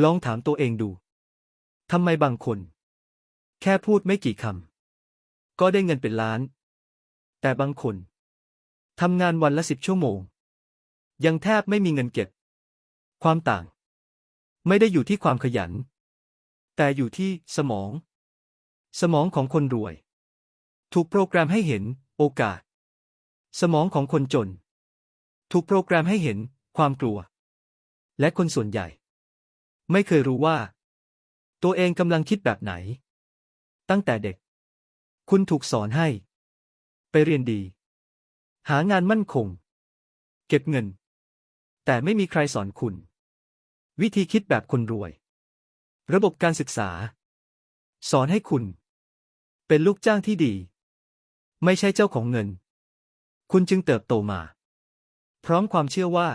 ลองถามตัวเองดู ทำไมบางคน แค่พูดไม่กี่คำ ก็ได้เงินเป็นล้าน แต่บางคน ทำงานวันละสิบชั่วโมง ยังแทบไม่มีเงินเก็บ ความต่าง ไม่ได้อยู่ที่ความขยัน แต่อยู่ที่สมอง สมองของคนรวย ถูกโปรแกรมให้เห็นโอกาส สมองของคนจน ถูกโปรแกรมให้เห็นความกลัว และคนส่วนใหญ่ ไม่เคยรู้ว่า ตัวเองกำลังคิดแบบไหน ตั้งแต่เด็ก คุณถูกสอนให้ ไปเรียนดี หางานมั่นคง เก็บเงิน แต่ไม่มีใครสอนคุณ วิธีคิดแบบคนรวย ระบบการศึกษา สอนให้คุณ เป็นลูกจ้างที่ดี ไม่ใช่เจ้าของเงิน คุณจึงเติบโตมา พร้อมความเชื่อว่า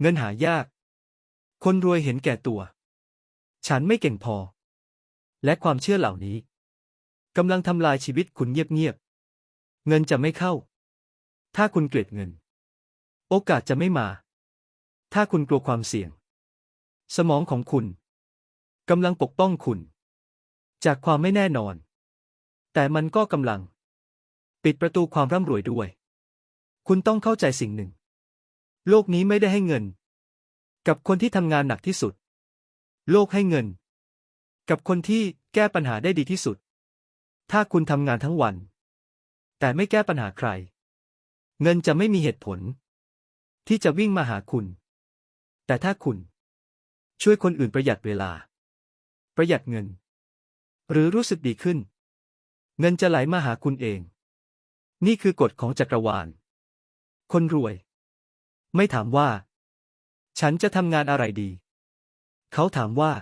เงินหายาก คนรวยเห็นแก่ตัว ฉันไม่เก่งพอ และความเชื่อเหล่านี้กำลังทำลายชีวิตคุณเงียบๆ เงินจะไม่เข้า ถ้าคุณเกลียดเงิน โอกาสจะไม่มา ถ้าคุณกลัวความเสี่ยง สมองของคุณกำลังปกป้องคุณ จากความไม่แน่นอน แต่มันก็กำลัง ปิดประตูความร่ำรวยด้วย คุณต้องเข้าใจสิ่งหนึ่ง โลกนี้ไม่ได้ให้เงิน กับคนที่ทำงานหนักที่สุด โลกให้เงิน กับคนที่แก้ปัญหาได้ดีที่สุด ถ้าคุณทำงานทั้งวัน แต่ไม่แก้ปัญหาใคร เงินจะไม่มีเหตุผล ที่จะวิ่งมาหาคุณ แต่ถ้าคุณ ช่วยคนอื่นประหยัดเวลา ประหยัดเงิน หรือรู้สึกดีขึ้น เงินจะไหลมาหาคุณเอง นี่คือกฎของจักรวาล คนรวย ไม่ถามว่า ฉันจะทำงานอะไรดี เขาถามว่า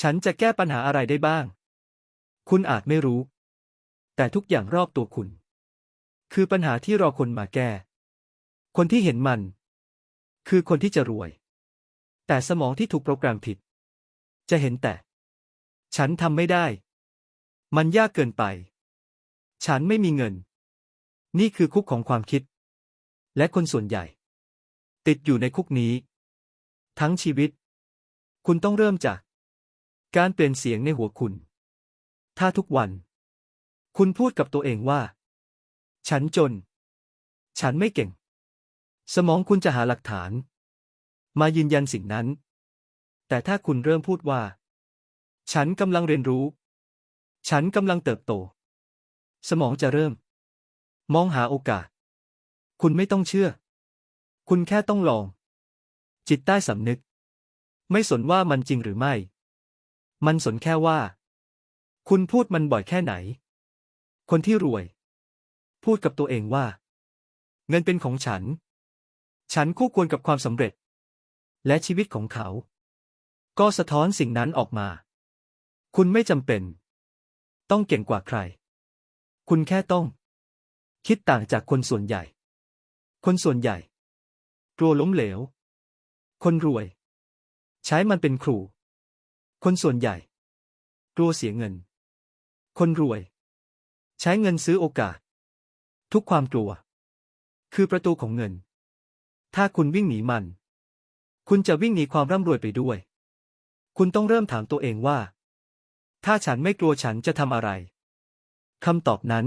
ฉันจะแก้ปัญหาอะไรได้บ้าง คุณอาจไม่รู้ แต่ทุกอย่างรอบตัวคุณ คือปัญหาที่รอคนมาแก้ คนที่เห็นมัน คือคนที่จะรวย แต่สมองที่ถูกโปรแกรมผิด จะเห็นแต่ ฉันทำไม่ได้ มันยากเกินไป ฉันไม่มีเงิน นี่คือคุกของความคิด และคนส่วนใหญ่ ติดอยู่ในคุกนี้ ทั้งชีวิต คุณต้องเริ่มจาก การเปลี่ยนเสียงในหัวคุณ ถ้าทุกวัน คุณพูดกับตัวเองว่า ฉันจน ฉันไม่เก่ง สมองคุณจะหาหลักฐาน มายืนยันสิ่งนั้น แต่ถ้าคุณเริ่มพูดว่า ฉันกำลังเรียนรู้ ฉันกำลังเติบโต สมองจะเริ่ม มองหาโอกาส คุณไม่ต้องเชื่อ คุณแค่ต้องลอง จิตใต้สำนึก ไม่สนว่ามันจริงหรือไม่ มันสนแค่ว่า คุณพูดมันบ่อยแค่ไหน คนที่รวย พูดกับตัวเองว่า เงินเป็นของฉัน ฉันคู่ควรกับความสำเร็จ และชีวิตของเขา ก็สะท้อนสิ่งนั้นออกมา คุณไม่จำเป็น ต้องเก่งกว่าใคร คุณแค่ต้อง คิดต่างจากคนส่วนใหญ่ คนส่วนใหญ่ กลัวล้มเหลว คนรวย ใช้มันเป็นครู คนส่วนใหญ่ กลัวเสียเงิน คนรวย ใช้เงินซื้อโอกาส ทุกความกลัว คือประตูของเงิน ถ้าคุณวิ่งหนีมัน คุณจะวิ่งหนีความร่ำรวยไปด้วย คุณต้องเริ่มถามตัวเองว่า ถ้าฉันไม่กลัวฉันจะทำอะไรคำตอบนั้น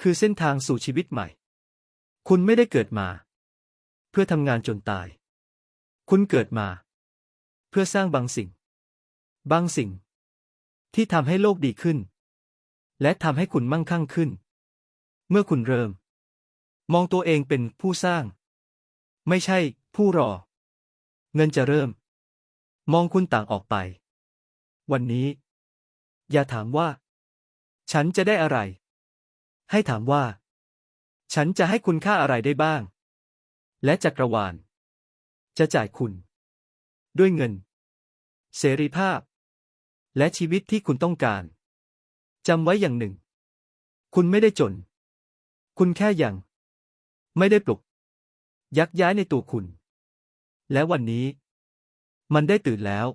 คือเส้นทางสู่ชีวิตใหม่ คุณไม่ได้เกิดมา เพื่อทำงานจนตาย คุณเกิดมา เพื่อสร้างบางสิ่ง บางสิ่ง ที่ทำให้โลกดีขึ้น และทำให้คุณมั่งคั่งขึ้น เมื่อคุณเริ่ม มองตัวเองเป็นผู้สร้าง ไม่ใช่ผู้รอ เงินจะเริ่ม มองคุณต่างออกไป วันนี้ อย่าถามว่า ฉันจะได้อะไร ให้ถามว่า ฉันจะให้คุณค่าอะไรได้บ้าง และจักรวาล จะจ่ายคุณ ด้วยเงิน เสรีภาพ และชีวิตที่คุณต้องการจำไว้อย่างหนึ่ง คุณไม่ได้จน คุณแค่ยัง ไม่ได้ปลุก ยักย้ายในตัวคุณ และวันนี้ มันได้ตื่นแล้ว